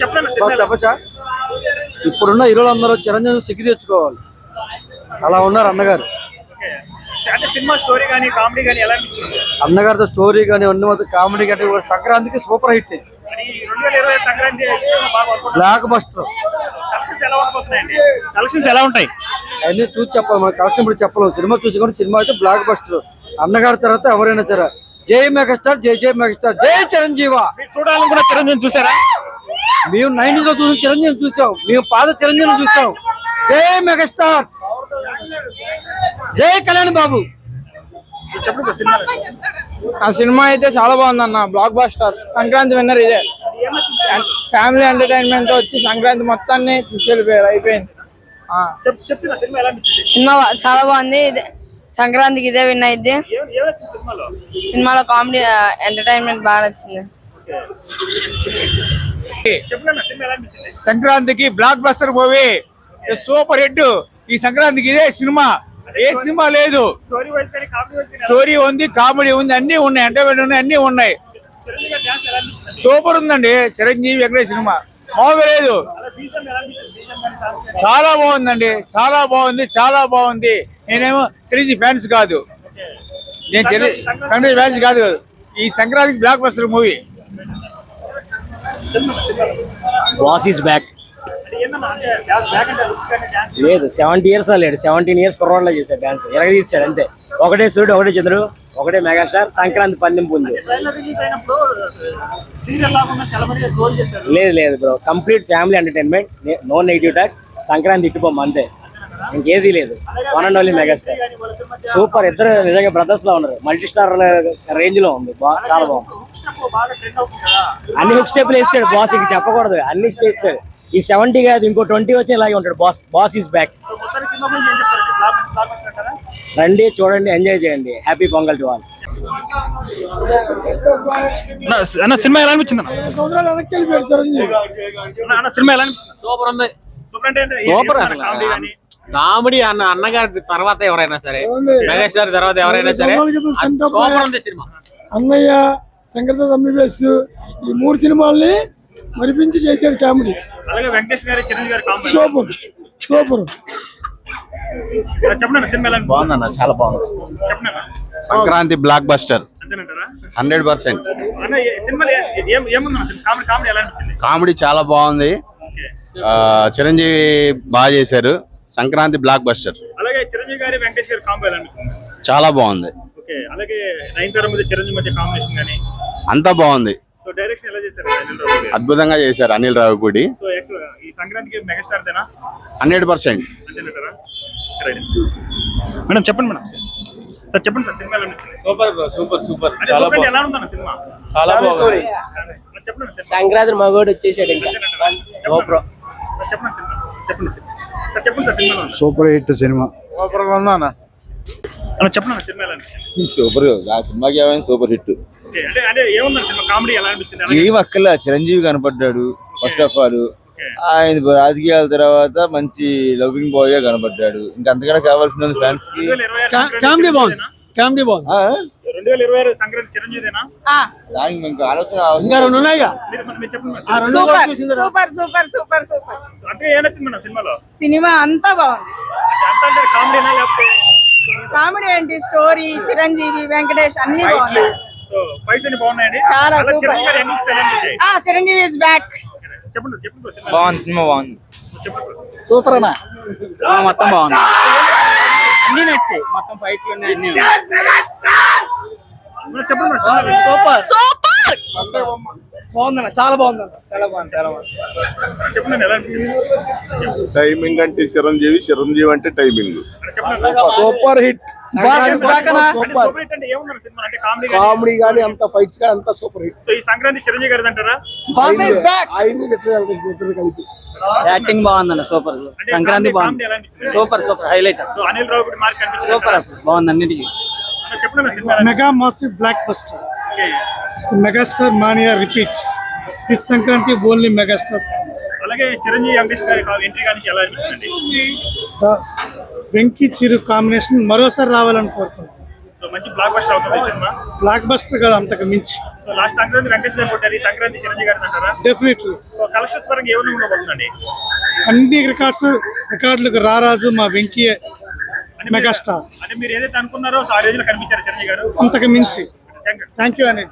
చెప్పచ్చా ఇప్పుడున్న హీరోలు అందరూ చిరంజీవి సిగ్గు తెచ్చుకోవాలి. అలా ఉన్నారు అన్నగారు. అంటే సినిమా స్టోరీ కానీ కామెడీ కానీ ఎలా అనిపించింది అన్నగారితో స్టోరీ కానీ అన్ని మొత్తం కామెడీ కానీ సంక్రాంతికి super hit. Blockbuster collections ఎలా ఉండబోతున్నాయండి? కలెక్షన్స్ ఎలా ఉంటాయి? అన్ని చూసి చెప్పాలి మన కష్టం ఇప్పుడు చెప్పలేము. సినిమా చూసి కూడా సినిమా అయితే బ్లాక్ బస్టర్ అన్నగారి తర్వాత ఎవరైనా సరే. జై మెగాస్టార్ జై జై మెగాస్టార్ జై చిరంజీవ. మీరు చూడాలనుకున్న చిరంజీవి చూసారా? మేము నైన్టీస్లో చూసిన చిరంజీవి చూసాం. మేము పాత చిరంజీవి చూసాం. జై మెగాస్టార్. జై కళ్యాణ్ బాబు. ఆ సినిమా అయితే చాలా బాగుంది అన్న బ్లాక్ బాస్టర్ సంక్రాంతి విన్నర్ ఇదే. ఫ్యామిలీ ఎంటర్టైన్మెంట్తో వచ్చి సంక్రాంతి మొత్తాన్ని తీసుకెళ్ళిపోయారు అయిపోయింది. సినిమా చాలా బాగుంది. ఇదే సంక్రాంతికి ఇదే విన్ అయింది ఏం ఏమొచ్చింది సినిమాలో? సినిమాలో కామెడీ ఎంటర్టైన్మెంట్ బాగా నచ్చింది. సంక్రాంతికి blockbuster movie super hit. ఈ సంక్రాంతికి ఇదే సినిమా. ఏ సినిమా లేదు. స్టోరీ ఉంది కామెడీ ఉంది అన్ని ఉన్నాయి ఎంటర్టైన్మెంట్ ఉన్నాయి అన్ని ఉన్నాయి. సూపర్ ఉందండి చిరంజీవి వెంకటేష్ సినిమా. మామూలుగా లేదు. చాలా బాగుందండి చాలా బాగుంది చాలా బాగుంది. నేనేమో చిరంజీవి ఫ్యాన్స్ కాదు. నేను చిరంజీవి ఫ్యాన్స్ కాదు. ఈ సంక్రాంతికి blockbuster movie boss is back అంటే ఏంటన్నా అంటే డాన్స్ బ్యాక్ అంటే లుక్స్ ఈస్ బ్యాక్ లేదు సెవెంటీ ఇయర్స్ లేడు. సెవెంటీన్ ఇయర్స్ కుర్రోడ్లో చేశాడు డాన్స్ ఎరగ తీసాడు అంతే. ఒకటే సూర్యుడు ఒకటే చంద్రుడు ఒకటే మెగాస్టార్ సంక్రాంతి పందెం ఉంది. లేదు లేదు bro complete family entertainment no negative talks Sankranti ఇట్టుపోమ్మ అంతే. ఇంకేది లేదు. One and only megastar super ఇద్దరు నిజంగా బ్రదర్స్లో ఉన్నారు. మల్టీ స్టార్ రేంజ్లో ఉంది. బా- చాలా బాగుంది. అన్ని హుక్ స్టెప్లు వేస్తాడు బాస్ ఇక చెప్పకూడదు. అన్ని వేస్తాడు ఈ సెవెంటీ కాదు ఇంకో ట్వంటీ వచ్చి ఇలాగే ఉంటాడు. బాస్ బాస్ ఈస్ బ్యాక్ రండి చూడండి ఎంజాయ్ చేయండి. హ్యాపీ పొంగల్ టు ఆల్ అన్న సినిమా ఎలా అనిపించింది అన్న? సినిమా ఎలా అనిపించింది? సూపర్ ఉంది. సూపర్ అసలు. కామెడీ అన్న అన్నగారి తర్వాత ఎవరైనా సరే మెగాస్టార్ తర్వాత ఎవరైనా సరే సూపర్ ఉంది సినిమా. అన్నయ్య సంక్రాంతి ఎంబీబీఎస్ ఈ మూడు సినిమాల్ని మరిపించి చేశాడు కామెడీ. అలాగే వెంకటేష్ గారి చిరంజీవి గారి కామెడీ సూపర్ సూపర్. బాగుందన్న చాలా బాగుంది. Sankranti blockbuster hundred percent. Comedy చాలా బాగుంది. ఆ, చిరంజీవి బాగా చేశారు. సంక్రాంతి బ్లాక్ బస్టర్ అలాగే చిరంజీవి గారి వెంకటేష్ గారి కామెడీ ఎలా అనిపించింది? చాలా బాగుంది. ఓకే. అలాగే నయనతార మధ్య చిరంజీవి మధ్య కాంబినేషన్ కానీ అంతా బాగుంది. సో డైరెక్షన్ ఎలా చేశారు అనిల్ రావు గారు? అద్భుతంగా చేశారు అనిల్ రావిపూడి సో యాక్చువల్ ఈ సంక్రాంతికి megastar Dena? Hundred percent. అంతేనంటారా right madam చెప్పండి మేడం. సార్ చెప్పండి సార్ సినిమా ఎలా సూపర్ సూపర్ సూపర్. అంటే ఎలా ఉందన్న సినిమా? చాలా బాగుంది. చెప్పండి సంక్రాంతి మగోడు వచ్చేసాడు ఇంకా. చెప్పండి చెప్పండి. సినిమా చెప్పండి సినిమా సార్. చెప్పండి sir cinema super hit cinema. Super ఉందా చెప్పండి సినిమా ఎలా సూపర్ ఆ సినిమాకి ఏమైనా సూపర్ హిట్. ఓకే, అంటే అంటే ఏముందన్న సినిమా? కామెడీ ఎలా అనిపించింది? అలాగే ఏం అక్కల చిరంజీవి కనపడ్డాడు ఫస్ట్ ఆఫ్ ఆల్ ఆయన రాజకీయాల తర్వాత మంచి లవింగ్ బాయ్గా కనపడ్డాడు. ఇంకా అంతకన్నా కావాల్సిన ఫ్యాన్స్కి. 2026 సంక్రాంతి కామెడీ బాగుంది? కామెడీ బాగుంది. ఆ, రెండు వేల ఇరవై ఆరు సంక్రాంతి చిరంజీవిదేనా? దానికి ఇంకా ఆలోచన ఇంకా రెండు ఉన్నాయిగా? మీరు మరి మీరు చెప్పండి ఆ మేడం. రెండు కూడా చూసిందిరా. Super super super super. అంటే ఏ నచ్చింది మేడం సినిమాలో? సినిమా అంతా బాగుంది. అంటే అంతా అంటే కామెడీనా లేకపోతే? కామెడీ ఏంటి? స్టోరీ చిరంజీవి వెంకటేష్ అన్ని బాగున్నాయి. చాలా సూపర్. చిరంజీవి ఇస్ బ్యాక్ సినిమా బాగుంది సినిమా. సూపర్ అన్న. మొత్తం బాగుంది. అన్ని నచ్చాయి. మొత్తం ఫైట్లు ఉన్నాయి. అన్ని సూపర్ సూపర్ బాగుందన్న చాలా బాగుందన్న. చాలా బాగుంది చాలా బాగుంది. అనిపించింది? చెప్పండి ఎలా అనిపించింది టైమింగ్ అంటే చిరంజీవి చిరంజీవి అంటే టైమింగ్ సూపర్ హిట్. అంటే సూపర్ హిట్ అంటే ఏముంది సినిమా? అంటే కామెడీ కానీ అంత ఫైట్స్ కానీ అంత సూపర్ హిట్. ఈ సంక్రాంతి చిరంజీవి గారిది అంటారా? కలిపి. యాక్టింగ్ బాగుందన్న సూపర్. సంక్రాంతి బాగుంది. Super super. Highlight so Anil Rao super అసలు. బాగుంది అన్నిటికీ. Mega massive blockbuster? Megastar mania repeat this Sankranti only megastar fans అలాగే చిరంజీవి గారి ఎంట్రీ కానీ ఎలా వెంకీ చిరు కాంబినేషన్ మరోసారి రావాలని కోరుకుంటున్నాను. మంచి బ్లాక్ బస్టర్ అవుతుంది ఈ సినిమా. బ్లాక్ బస్టర్ కదా అంతకు మించి. లాస్ట్ సంక్రాంతి వెంకటేష్ గారు కొట్టారు ఈ సంక్రాంతి చిరంజీవి గారు అంటారా? డెఫినెట్లీ కలెక్షన్స్ పరంగా ఏమైనా ఉండబోతుందండి? అన్ని రికార్డ్స్ రికార్డులకు రారాజు మా వెంకీ మెగాస్టార్ అంటే మీరు ఏదైతే అనుకున్నారో ఆ రేంజ్లో కనిపించారు చిరంజీవి గారు. అంతకు మించి. థ్యాంక్ యూ థ్యాంక్ యూ అని